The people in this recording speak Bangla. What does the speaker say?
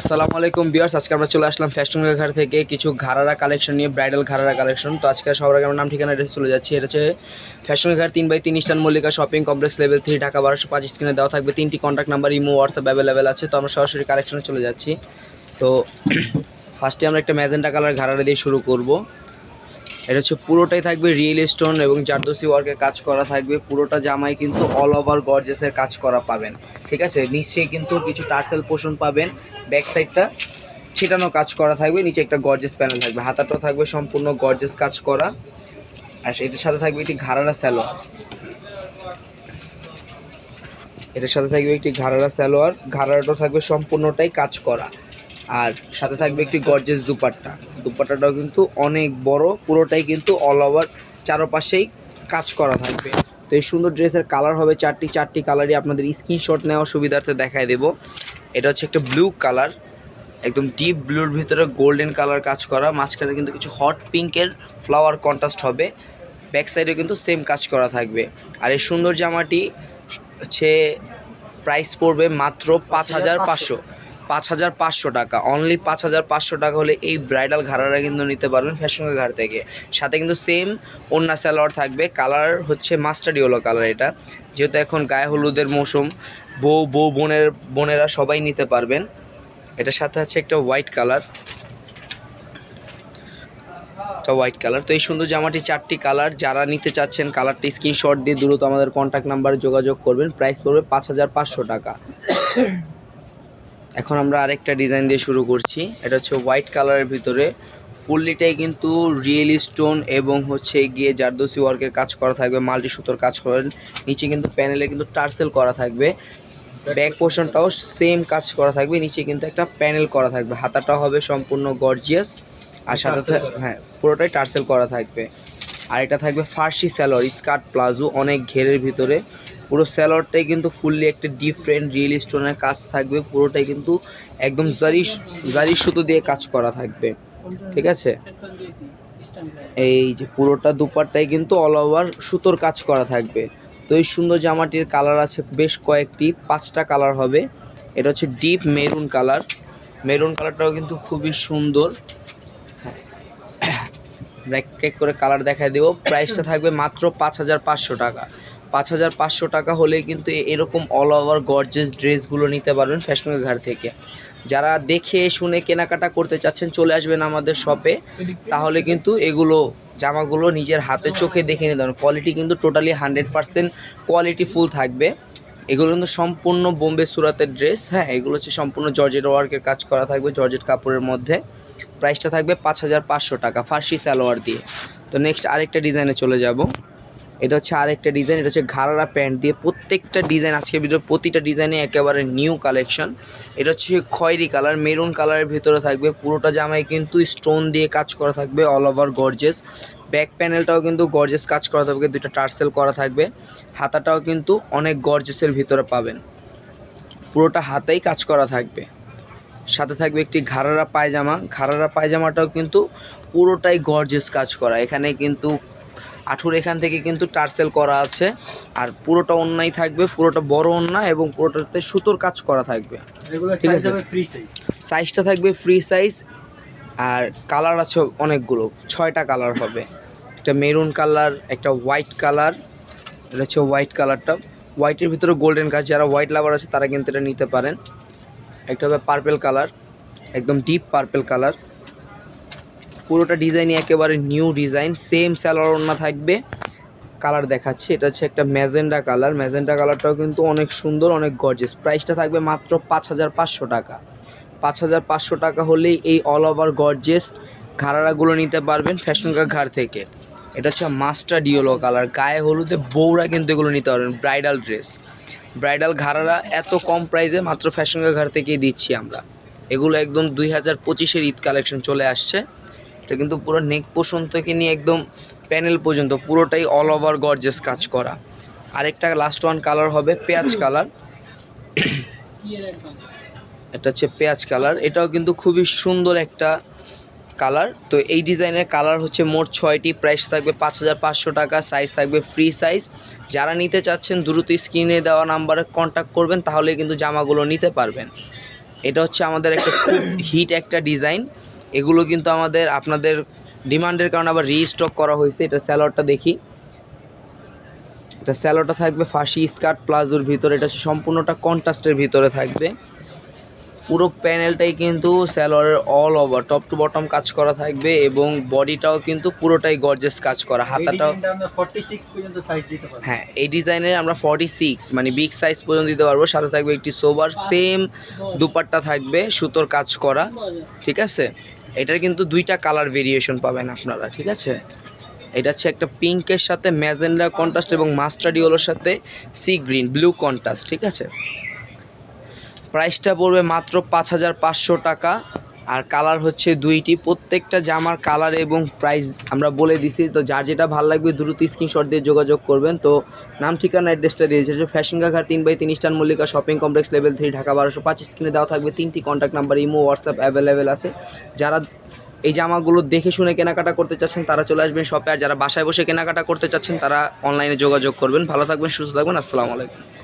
আসসালামু আলাইকুম বিয়ার্স আজকে আমরা চলে আসলাম ফ্যাশন ঘাট থেকে কিছু ঘাড়ারা কালেকশন নিয়ে ব্রাইডাল ঘাড়ারা কালেকশন তো আজকে সবার আগে আমার নাম, ঠিকানা এড্রেস চলে যাচ্ছি। এটা হচ্ছে ফ্যাশন ঘাট, তিন বাই তিন eastern Mallika shopping complex level three Dhaka বারোশো পাঁচ স্ক্রিনে দেওয়া থাকবে। তিনটি contact number imo WhatsApp available আছে। তো আমরা সরাসরি কালেকশনে চলে যাচ্ছি। তো ফার্স্টে আমরা একটা ম্যাজেন্টা কালার ঘাড়ারা দিয়ে শুরু করব। এটা হচ্ছে পুরোটাই থাকবে রিয়েল স্টোন এবং জারদোসি ওয়ার্কের কাজ করা থাকবে। পুরোটা জামাই কিন্তু অল ওভার গর্জেসের কাজ করা পাবেন। ঠিক আছে? নিচে কিন্তু কিছু টার্সেল পোষণ পাবেন। ব্যাক সাইডটা ছিটানো কাজ করা থাকবে। নিচে একটা গর্জেস প্যানেল থাকবে। হাতাটাও থাকবে সম্পূর্ণ গর্জেস কাজ করা। আর এটার সাথে থাকবে একটি ঘাড়ারা স্যালোয়ার এটার সাথে থাকবে একটি ঘাড়ারা স্যালোয়ার ঘাড়ারাটাও থাকবে সম্পূর্ণটাই কাজ করা। আর সাথে থাকবে একটি গর্জেস দুপাট্টা। দুপাট্টাটাও কিন্তু অনেক বড়, পুরোটাই কিন্তু অল ওভার চারপাশেই কাজ করা থাকবে। তো এই সুন্দর ড্রেসের কালার হবে চারটি চারটি কালারই আপনাদের স্ক্রিনশট নেওয়ার সুবিধার্থে দেখায় দেব। এটা হচ্ছে একটা ব্লু কালার একদম ডিপ ব্লুর ভিতরে গোল্ডেন কালার কাজ করা। মাঝখানে কিন্তু কিছু হট পিঙ্কের ফ্লাওয়ার কন্ট্রাস্ট হবে। ব্যাক সাইডে কিন্তু সেম কাজ করা থাকবে। আর এই সুন্দর জামাটি হচ্ছে প্রাইস পড়বে মাত্র পাঁচ হাজার পাঁচশো। পাঁচ হাজার পাঁচশো টাকা। অনলি পাঁচ হাজার পাঁচশো টাকা হলে এই ব্রাইডাল ঘাড়ারা কিন্তু নিতে পারবেন ফ্যাশনের ঘাট থেকে। সাথে কিন্তু সেম ওন্না স্যালোয়ার থাকবে। কালার হচ্ছে মাস্টার্ড ইয়েলো কালার এটা। যেহেতু এখন গায়ে হলুদের মৌসুম, বউ বউ বোনের, বোনেরা সবাই নিতে পারবেন। এটার সাথে আছে একটা হোয়াইট কালার একটা হোয়াইট কালার তো এই সুন্দর জামাটি চারটি কালার যারা নিতে চাচ্ছেন কালারটি স্ক্রিনশট দিয়ে দ্রুত আমাদের কন্ট্যাক্ট নাম্বারে যোগাযোগ করবেন। প্রাইস পড়বে পাঁচ হাজার পাঁচশো টাকা। এখন আমরা আরেকটা ডিজাইন দিয়ে শুরু করছি। এটা হচ্ছে হোয়াইট কালারের ভিতরে। ফুললিটাই কিন্তু রিয়েল স্টোন এবং হচ্ছে গিয়ে জারদোসি ওয়ার্কের কাজ করা থাকবে মাল্টি সুতোর কাজ করেন। নিচে কিন্তু প্যানেলে কিন্তু টার্সেল করা থাকবে। ব্যাক পোর্শনটাও সেম কাজ করা থাকবে। নিচে কিন্তু একটা প্যানেল করা থাকবে। হাতাটা হবে সম্পূর্ণ গর্জিয়াস আর সাথে সাথে- হ্যাঁ পুরোটাই টার্সেল করা থাকবে। আর এটা থাকবে ফার্সি স্যালোয়ার স্কার্ট প্লাজো অনেক ঘেরের ভিতরে। পুরো স্যালোয়ারটাই কিন্তু ফুললি একটা ডিফারেন্ট রিয়েল স্টোনের কাজ থাকবে, পুরোটাই কিন্তু একদম জারি জারি সুতো দিয়ে কাজ করা থাকবে, ঠিক আছে? এই যে পুরোটা দুপাট্টাই কিন্তু অল ওভার সুতোর কাজ করা থাকবে। তো এই সুন্দর জামাটির কালার আছে বেশ কয়েকটি, পাঁচটা কালার হবে। এটা হচ্ছে ডিপ মেরুন কালার মেরুন কালারটাও কিন্তু খুবই সুন্দর। কেক করে কালার দেখায় দেবো। প্রাইসটা থাকবে মাত্র পাঁচ হাজার পাঁচশো টাকা। পাঁচ হাজার পাঁচশো টাকা হলেই কিন্তু এরকম অল ওভার গর্জেস ড্রেসগুলো নিতে পারবেন ফ্যাশনের ঘাট থেকে। যারা দেখে শুনে কেনাকাটা করতে চাচ্ছেন, চলে আসবেন আমাদের শপে তাহলে কিন্তু এগুলো জামাগুলো নিজের হাতে চোখে দেখে নিতে পারবেন। কোয়ালিটি কিন্তু totally hundred percent quality full থাকবে। এগুলো কিন্তু সম্পূর্ণ বোম্বে সুরাতের ড্রেস হ্যাঁ এগুলো হচ্ছে সম্পূর্ণ জর্জেট ওয়ার্কের কাজ করা থাকবে জর্জেট কাপড়ের মধ্যে। প্রাইসটা থাকবে পাঁচ হাজার পাঁচশো টাকা, ফার্সি সালোয়ার দিয়ে। তো নেক্সট আরেকটা ডিজাইনে চলে যাব। এটা হচ্ছে আরেকটা ডিজাইন এটা হচ্ছে ঘাড়ারা প্যান্ট দিয়ে প্রত্যেকটা ডিজাইন আজকে ভিতরে, প্রতিটা ডিজাইনে একেবারে নিউ কালেকশন এটা হচ্ছে খয়েরি কালার মেরুন কালারের ভিতরে থাকবে, পুরোটা জামায় কিন্তু স্টোন দিয়ে কাজ করা থাকবে অল ওভার গর্জেস ব্যাক প্যানেলটাও কিন্তু গর্জেস কাজ করা থাকবে, দুইটা টার্সেল করা থাকবে। হাতাটাও কিন্তু অনেক গর্জেসের ভিতরে পাবেন। পুরোটা হাতেই কাজ করা থাকবে। সাথে থাকবে একটি ঘাড়ারা পায়জামা, ঘাড়ারা পায়জামাটাও কিন্তু পুরোটাই গর্জেস কাজ করা। এখানে কিন্তু আঠুর এখান থেকে কিন্তু টার্সেল করা আছে। আর পুরোটা অন্যায় থাকবে পুরোটা বড় অন্যা এবং পুরোটাতে সুতোর কাজ করা থাকবে। ঠিক আছে। সাইজটা থাকবে ফ্রি সাইজ আর কালার আছে অনেকগুলো। ছয়টা কালার হবে। একটা মেরুন কালার একটা হোয়াইট কালার এটা হচ্ছে হোয়াইট কালারটা হোয়াইটের ভিতরে গোল্ডেন কাজ যারা হোয়াইট লাভার আছে তারা কিন্তু এটা নিতে পারেন। একটা হবে পার্পেল কালার একদম ডিপ পার্পেল কালার পুরোটা ডিজাইনই একেবারে নিউ ডিজাইন সেম স্যালোয়ার ওড়না থাকবে। কালার দেখাচ্ছি, এটা হচ্ছে একটা ম্যাজেন্ডা কালার ম্যাজেন্ডা কালারটাও কিন্তু অনেক সুন্দর, অনেক গর্জেস প্রাইসটা থাকবে মাত্র পাঁচ হাজার পাঁচশো টাকা। পাঁচ হাজার পাঁচশো টাকা হলেই এই অল ওভার গর্জেস ঘাড়ারাগুলো নিতে পারবেন ফ্যাশন ঘাড় থেকে। এটা হচ্ছে মাস্টার ডিওলো কালার গায়ে হলুদে বউরা কিন্তু এগুলো নিতে পারবেন ব্রাইডাল ড্রেস ব্রাইডাল ঘাড়ারা এত কম প্রাইসে মাত্র ফ্যাশন ঘাড় থেকেই দিচ্ছি আমরা। এগুলো একদম দুই হাজার পঁচিশের ঈদ কালেকশন চলে আসছে। এটা কিন্তু পুরো নেক পোষণ থেকে নিয়ে একদম প্যানেল পর্যন্ত পুরোটাই অল ওভার গর্জেস কাজ করা। আরেকটা লাস্ট ওয়ান কালার হবে পেঁয়াজ কালার এটা হচ্ছে পেঁয়াজ কালার এটাও কিন্তু খুবই সুন্দর একটা কালার তো এই ডিজাইনের কালার হচ্ছে মোট ছয়টি। প্রাইস থাকবে পাঁচ হাজার পাঁচশো টাকা। সাইজ থাকবে ফ্রি সাইজ যারা নিতে চাচ্ছেন, দ্রুত স্ক্রিনে দেওয়া নাম্বারে কন্ট্যাক্ট করবেন তাহলে কিন্তু জামাগুলো নিতে পারবেন। এটা হচ্ছে আমাদের একটা খুব হিট একটা ডিজাইন এগুলো কিন্তু আমাদের আপনাদের ডিমান্ডের কারণে আবার রিস্টক করা হয়েছে। এটা স্যালোয়ারটা দেখি। এটা স্যালোটা থাকবে ফাঁসি স্কার্ট প্লাজোর ভিতরে। এটা সম্পূর্ণটা কন্ট্রাস্টের ভিতরে থাকবে। পুরো প্যানেলটাই কিন্তু স্যালোয়ারের all over top to bottom কাজ করা থাকবে এবং বডিটাও কিন্তু পুরোটাই গর্জেস কাজ করা হাতাটাও হ্যাঁ এই ডিজাইনের আমরা ফর্টি সিক্স মানে বিগ সাইজ পর্যন্ত দিতে পারব সাথে থাকবে একটি সোবার সেম দুপাট্টা থাকবে সুতোর কাজ করা ঠিক আছে? এটার কিন্তু দুইটা কালার ভেরিয়েশন পাবেন আপনারা ঠিক আছে? এটা হচ্ছে একটা পিঙ্কের সাথে ম্যাজেন্ডা কন্ট্রাস্ট এবং মাস্টার্ডিওলোর সাথে সি গ্রিন ব্লু কন্ট্রাস্ট ঠিক আছে? প্রাইসটা পড়বে মাত্র পাঁচ হাজার পাঁচশো টাকা। আর কালার হচ্ছে দুইটি, প্রত্যেকটা জামার কালার এবং প্রাইস আমরা বলে দিছি। তো যার যেটা ভালো লাগবে দ্রুত স্ক্রিনশট দিয়ে যোগাযোগ করবেন। তো নাম, ঠিকানা, অ্যাড্রেসটা দিয়েছে। যে ফ্যাশন ঘাট তিন বাই তিন eastern Mallika shopping complex level three, Dhaka বারোশো পাঁচ। স্ক্রিনে দেওয়া থাকবে তিনটি contact number imo, WhatsApp available আছে। যারা এই জামাগুলো দেখে শুনে কেনাকাটা করতে চাচ্ছেন, তারা চলে আসবেন শপে। আর যারা বাসায় বসে কেনাকাটা করতে চাচ্ছেন, তারা অনলাইনে যোগাযোগ করবেন। ভালো থাকবেন, সুস্থ থাকবেন। আসসালামু আলাইকুম।